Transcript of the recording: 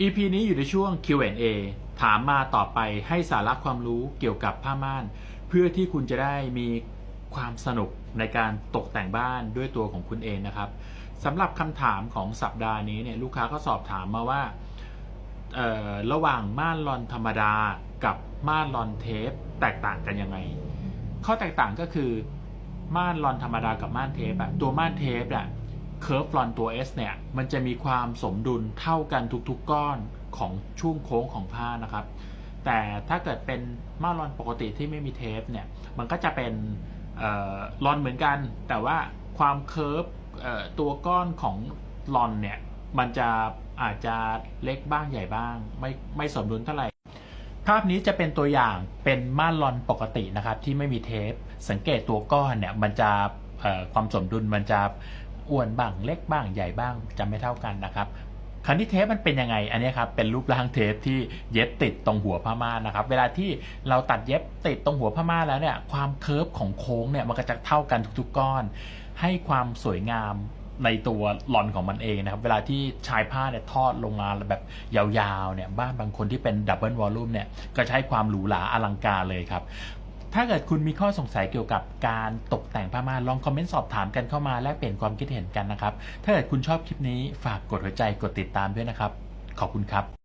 EP นี้อยู่ในช่วง Q&A ถามมาต่อไปให้สาระความรู้เกี่ยวกับผ้าม่าน เพื่อที่คุณจะได้มีความสนุกในการตกแต่งบ้านด้วยตัวของคุณเองนะครับสำหรับคำถามของสัปดาห์นี้เนี่ยลูกค้าก็สอบถามมาว่าระหว่างม่านลอนธรรมดากับม่านลอนเทป แตกต่างกันยังไง ข้อแตกต่างก็คือม่านลอนธรรมดากับม่านเทปอะตัวม่านเทปอะ เคิร์ฟลอนตัว S เนี่ย มันจะมีความสมดุลเท่ากันทุกๆก้อนของช่วงโค้งของผ้านะครับ แต่ถ้าเกิดเป็นม่านลอนปกติที่ไม่มีเทปเนี่ย มันก็จะเป็นออลอนเหมือนกัน แต่ว่าความเคิร์ฟตัวก้อนของลอนเนี่ย มันจะอาจจะเล็กบ้างใหญ่บ้าง ไม่ไม่สมดุลเท่าไหร่ ภาพนี้จะเป็นตัวอย่างเป็นม่านลอนปกตินะครับที่ไม่มีเทป สังเกตตัวก้อนเนี่ยมันจะความสมดุลมันจะ อ้วนบ้างเล็กบ้างใหญ่บ้างจะไม่เท่ากันนะครับคราวนี้เทปมันเป็นยังไงอันนี้ครับเป็นรูปร่างเทปที่เย็บติดตรงหัวผ้าม่านนะครับ เวลาที่เราตัดเย็บติดตรงหัวผ้าม่านแล้วเนี่ยความเคิร์ฟของโค้งเนี่ยมันก็จะเท่ากันทุกๆก้อน ให้ความสวยงามในตัวหลอนของมันเองนะครับ เวลาที่ชายผ้าเนี่ยทอดลงมาแบบยาวๆเนี่ยบ้านบางคนที่เป็นดับเบิลวอลลุ่มเนี่ยก็ใช้ความหรูหราอลังการเลยครับ ถ้าเกิดคุณมีข้อสงสัยเกี่ยวกับการตกแต่งผ้าม่านลองคอมเมนต์สอบถามกันเข้ามาแลกเปลี่ยนความคิดเห็นกันนะครับ ถ้าเกิดคุณชอบคลิปนี้ฝากกดหัวใจกดติดตามด้วยนะครับ ขอบคุณครับ